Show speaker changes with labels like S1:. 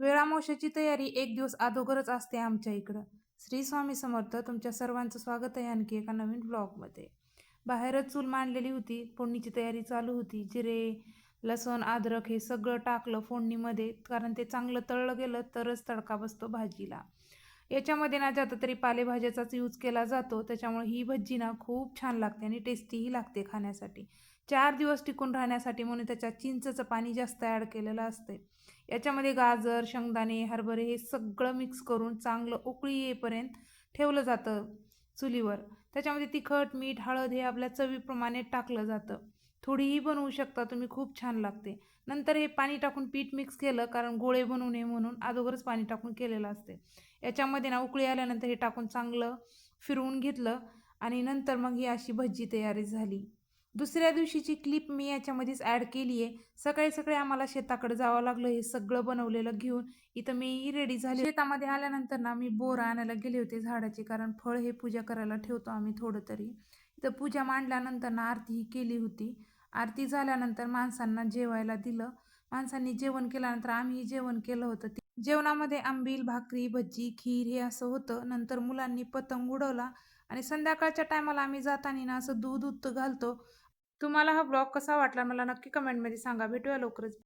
S1: वेळामोशाची तयारी एक दिवस अगोदरच असते आमच्या इकडं. श्री स्वामी समर्थ तुमच्या सर्वांचं स्वागत आहे आणखी एका नवीन ब्लॉगमध्ये. बाहेरच चूल मांडलेली होती फोडणीची तयारी चालू होती. जिरे लसूण अद्रक हे सगळं टाकलं फोडणीमध्ये. कारण ते चांगलं तळलं गेलं तरच तडका बसतो भाजीला. याच्यामध्ये ना जातं तरी पालेभाज्याचाच यूज केला जातो त्याच्यामुळे ही भजी ना खूप छान लागते आणि टेस्टीही लागते खाण्यासाठी. चार दिवस टिकून राहण्यासाठी म्हणून त्याच्यात चिंचचं पाणी जास्त ॲड केलेलं असते. याच्यामध्ये गाजर शेंगदाणे हरभरे हे सगळं मिक्स करून चांगलं उकळी येईपर्यंत ठेवलं जातं चुलीवर. त्याच्यामध्ये तिखट मीठ हळद हे आपल्या चवीप्रमाणे टाकलं जातं. थोडीही बनवू शकता तुम्ही खूप छान लागते. नंतर हे पाणी टाकून पीठ मिक्स केलं कारण गोळे बनवू नये म्हणून अगोदरच पाणी टाकून केलेलं असते. याच्यामध्ये ना उकळी आल्यानंतर हे टाकून चांगलं फिरवून घेतलं आणि नंतर मग ही अशी भजी तयारी झाली. दुसऱ्या दिवशीची क्लिप मी याच्यामध्येच ॲड केली आहे सकाळी सकाळी आम्हाला शेताकडे जावं लागलं हे सगळं बनवलेलं घेऊन. इथं मी रेडी झाली. शेतामध्ये आल्यानंतर ना मी बोर आणायला गेले होते झाडाची कारण फळ हे पूजा करायला ठेवतो आम्ही थोडं तरी. इथं पूजा मांडल्यानंतर ना आरती ही केली होती. आरती झाल्यानंतर माणसांना जेवायला दिलं. माणसांनी जेवण केल्यानंतर आम्ही जेवण केलं होतं. जेवणामध्ये आंबील भाकरी भजी खीर हे असं होतं. नंतर मुलांनी पतंग उडवला आणि संध्याकाळच्या टायमाला आम्ही जाताना ना असं दूध उत्त घालतो. तुम्हाला हा ब्लॉग कसा वाटला मला नक्की कमेंटमध्ये सांगा. भेटूया लवकरच.